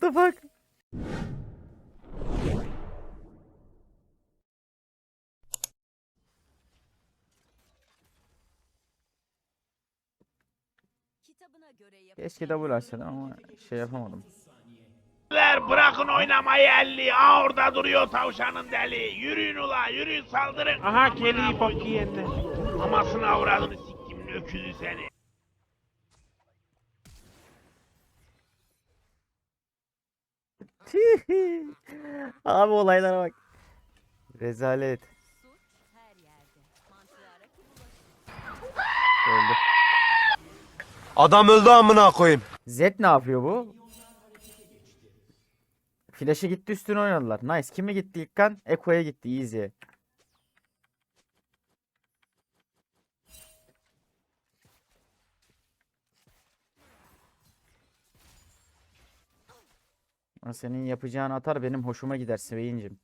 What the fuck? Kitabına göre Keşke double açsaydım ama şey yapamadım. Bırakın oynamayı elli. Aa orada duruyor tavşanın deli. Yürüyün ula yürüyün saldırın. Aha geliyor bok yiyenler. Amasını avradını siktimin öküzü seni. Abi olaylara bak. Rezalet. Öldü. Adam öldü amına koyayım. Z ne yapıyor bu? Flash'ı gitti üstüne oynadılar. Nice. Kime gitti ilk kan? Eko'ya gitti. Easy. Senin yapacağın atar benim hoşuma gider Svey'incim.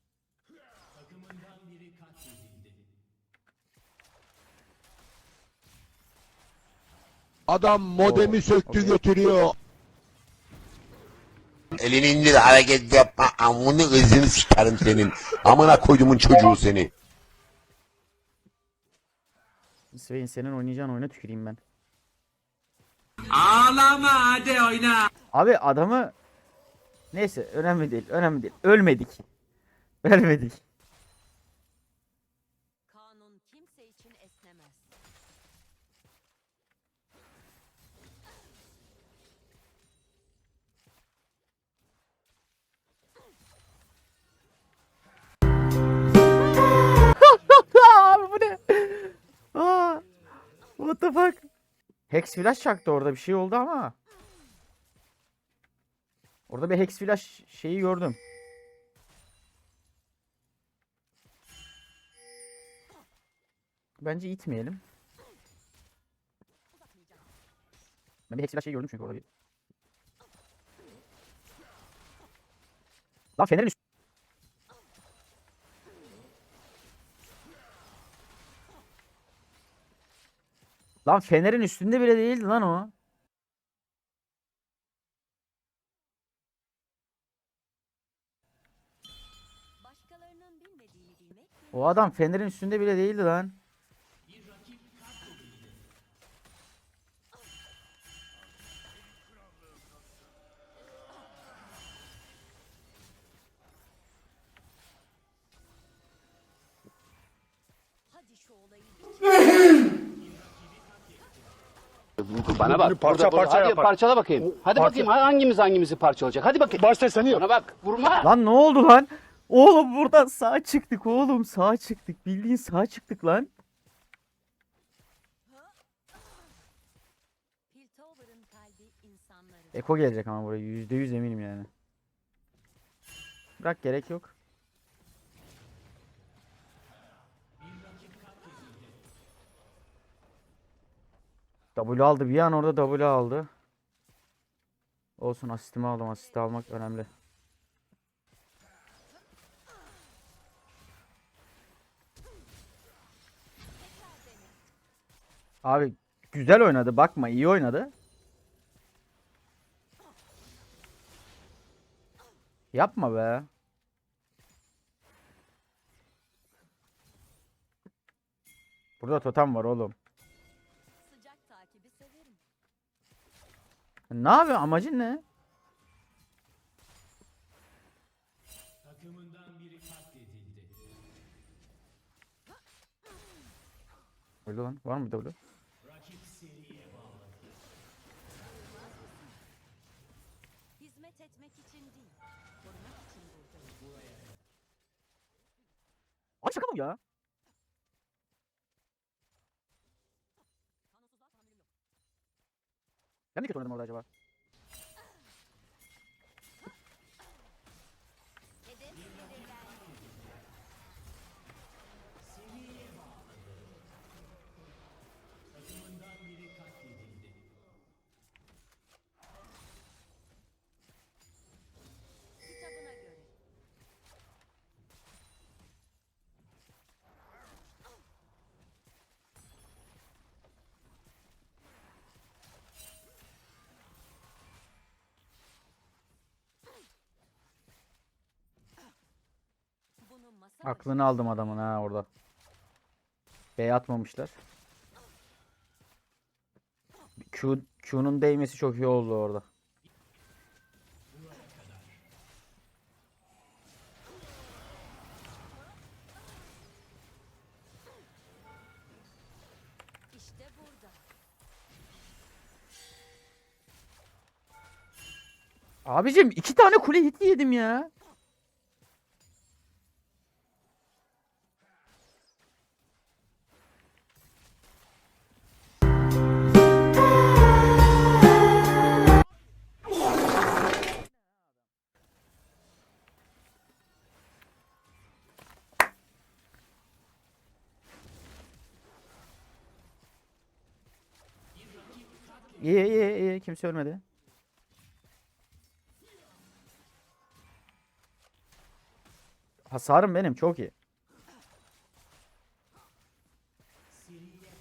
Adam modemi söktü götürüyor. Elini indir hareket yapma. Amını ızını sikerim senin. Amına koydumun çocuğu seni. Sveyn senin oynayacağın oyuna tüküreyim ben. Ağlama hadi oyna. Abi adamı neyse önemli değil. Önemli değil. Ölmedik. Ölmedik. Kanun kimse için esnemez. Abi bu ne? Aa, what the fuck? Hex flash çaktı orada bir şey oldu ama. Orada bir hex flash şeyi gördüm. Bence itmeyelim. Ben bir hex flash şeyi gördüm çünkü orada. bir. Lan fenerin. Lan fenerin üstünde bile değildi lan o. O adam fenerin üstünde bile değildi lan. hadi şu olayı Bana bak. parça parça Hadi yapar. parçala bakayım. Hadi Parça- bakayım hangimiz hangimizi parçalayacak. Hadi bakayım. Başta seni yap. Bana bak. Vurma. Lan ne oldu lan? Oğlum buradan sağa çıktık oğlum sağa çıktık. Bildiğin sağa çıktık lan. Eko gelecek ama buraya yüzde yüz eminim yani. Bırak gerek yok. W aldı bir an orada W aldı. Olsun asistimi aldım. Asist almak önemli. Abi güzel oynadı. Bakma iyi oynadı. Yapma be. Burada totem var oğlum. Ne yapıyor? Amacın ne? Öyle lan. Var mı W? İçin değil, korumak için buradayım. Ay şaka mı ya? Ben kötü oynadım orada acaba? Aklını aldım adamın ha orada. B atmamışlar. Q, Q'nun değmesi çok iyi oldu orada. Abicim iki tane kule hit yedim ya. İyi iyi iyi kimse ölmedi. Hasarım benim çok iyi.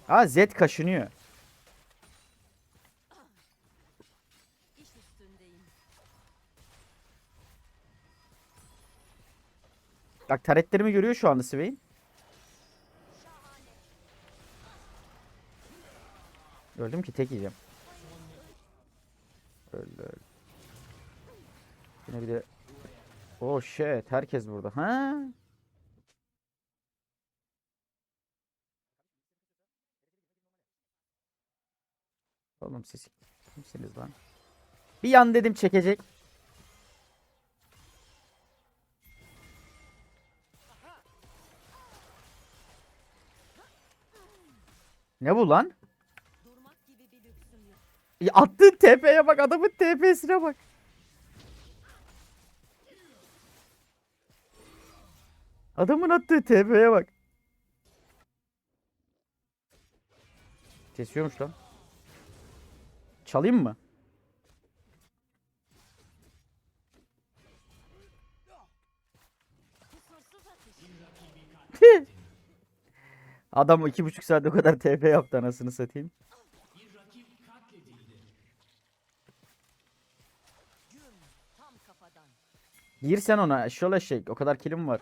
Ha Z kaşınıyor. Bak taretlerimi görüyor şu anda Swain. Öldüm ki tek yiyeceğim. Öldü öldü. Yine bir de Oh shit herkes burada. Ha? Oğlum siz kimsiniz lan? Bir yan dedim çekecek. Ne bu lan? Ya attığın TP'ye bak adamın TP'sine bak. Adamın attığı TP'ye bak. Kesiyormuş lan. Çalayım mı? Adam iki buçuk saat o kadar TP yaptı anasını satayım. Gir sen ona şöyle şey o kadar kilim var.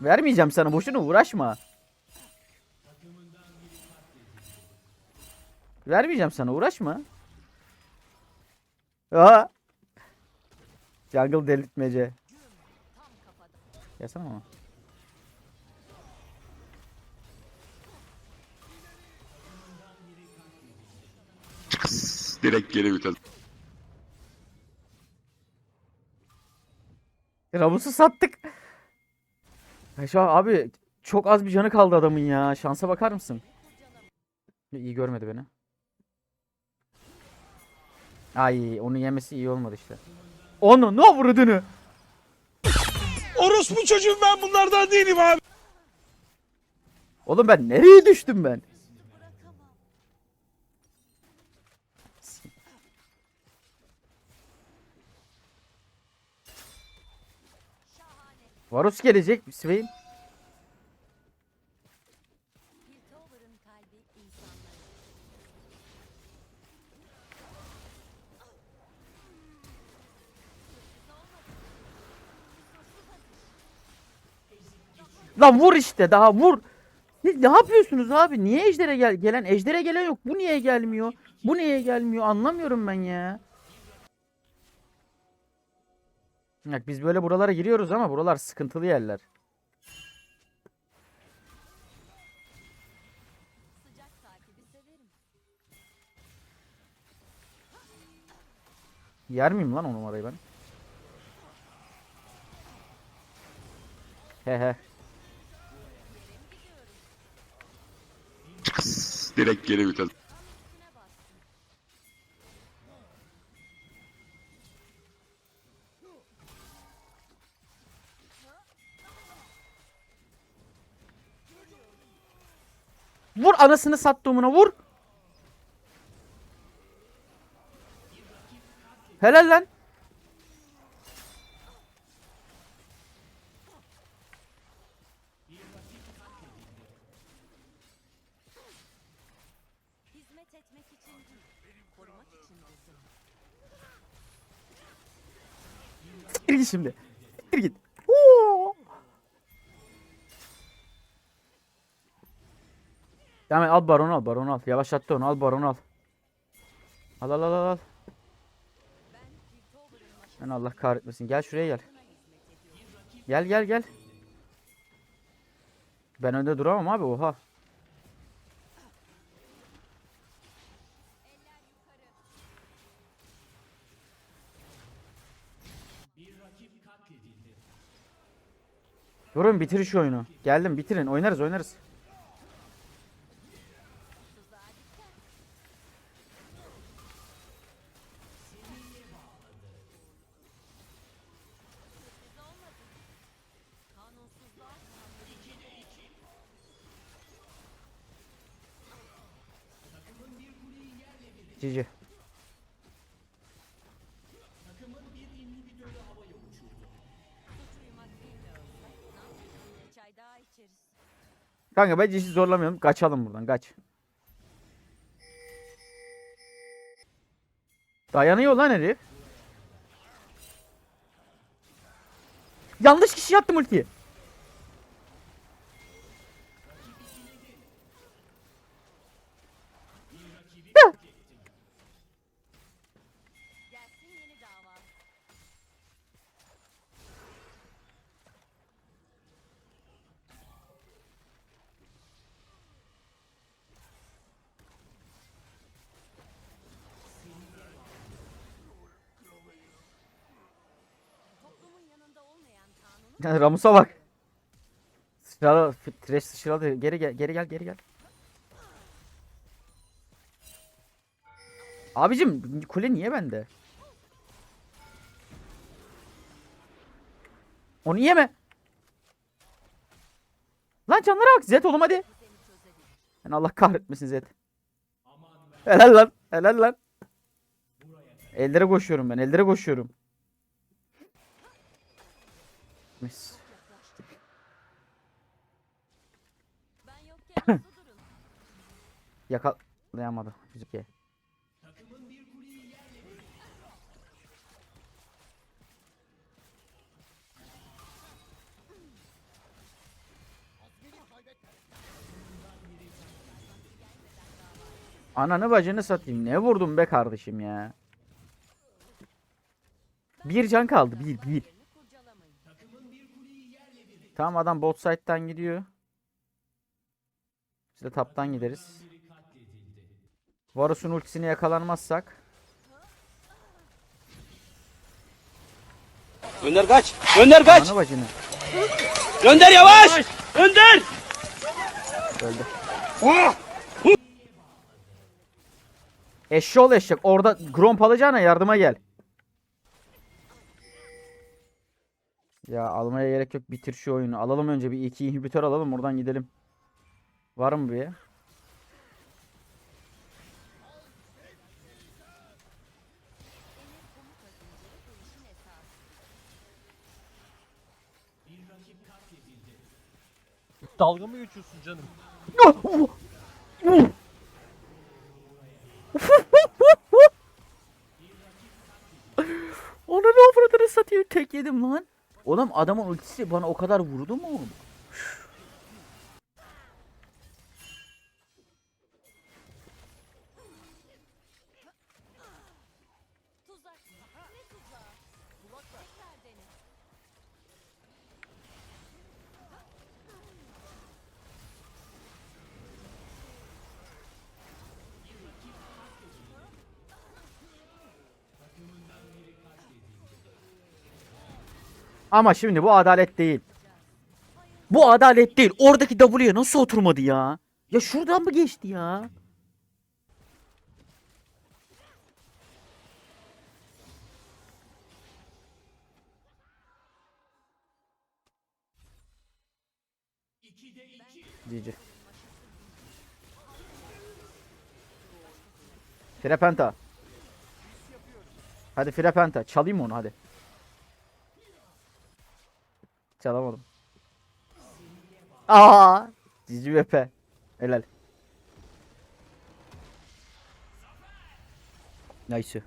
Vermeyeceğim sana boşuna uğraşma. Vermeyeceğim sana uğraşma. Aa. Jungle delirtmece. Yasana ama. Direkt geri vites. Ramus'u sattık. Şu an abi çok az bir canı kaldı adamın ya. Şansa bakar mısın? İyi görmedi beni. Ay onu yemesi iyi olmadı işte. Onu ne vurduğunu. Orospu çocuğum ben bunlardan değilim abi. Oğlum ben nereye düştüm ben? Varus gelecek Swain. Lan vur işte daha vur. Ne, ne yapıyorsunuz abi? Niye ejdere gel gelen? Ejdere gelen yok. Bu niye gelmiyor? Bu niye gelmiyor? Anlamıyorum ben ya. Bak biz böyle buralara giriyoruz ama buralar sıkıntılı yerler. Yer miyim lan o numarayı ben? He he. Direkt geri vites. Vur anasını sattığımına vur. Helal lan. Hizmet etmek için değil, korumak için buldum. Siktir git şimdi. Siktir git. Oo. Tamam al baronu al baronu al. Yavaşlattı onu al baronu al. Al al al al. al. Ben Allah kahretmesin. Gel şuraya gel. Gel gel gel. Ben önde duramam abi oha. Durun bitir şu oyunu. Geldim bitirin. Oynarız oynarız. Cici. Kanka ben Cici zorlamıyorum. Kaçalım buradan kaç. Dayanıyor lan herif. Yanlış kişi yaptım ultiyi. Ramus'a bak. Sıçralı, trash sıçralı. Geri gel, geri gel, geri gel. Abicim kule niye bende? Onu yeme. Lan canlara bak Zed oğlum hadi. Yani Allah kahretmesin Zed. Helal lan. Helal lan. Ellere koşuyorum ben. Ellere koşuyorum. Mis. Yakalayamadı bizimki. Ananı bacını satayım. Ne vurdum be kardeşim ya. Bir can kaldı. Bir, bir. Tamam adam bot side'dan gidiyor. Biz de taptan gideriz. Varus'un ultisini yakalanmazsak. Önder kaç. Önder kaç. Ananı bacını. Önder yavaş. Önder. Öldü. Eşşoğlu eşek. Orada Gromp alacağına yardıma gel. Ya almaya gerek yok. Bitir şu oyunu. Alalım önce bir iki inhibitör alalım. Oradan gidelim. Var mı bir? Dalga mı geçiyorsun canım? Onu ne avradını satayım tek yedim lan. Oğlum adamın ultisi bana o kadar vurdu mu? Ama şimdi bu adalet değil. Bu adalet değil. Oradaki W'ye nasıl oturmadı ya? Ya şuradan mı geçti ya? GG. Frepenta. Hadi Frepenta. Çalayım onu hadi. Çalamadım. Aa! Cici Bepe. Helal. Nice.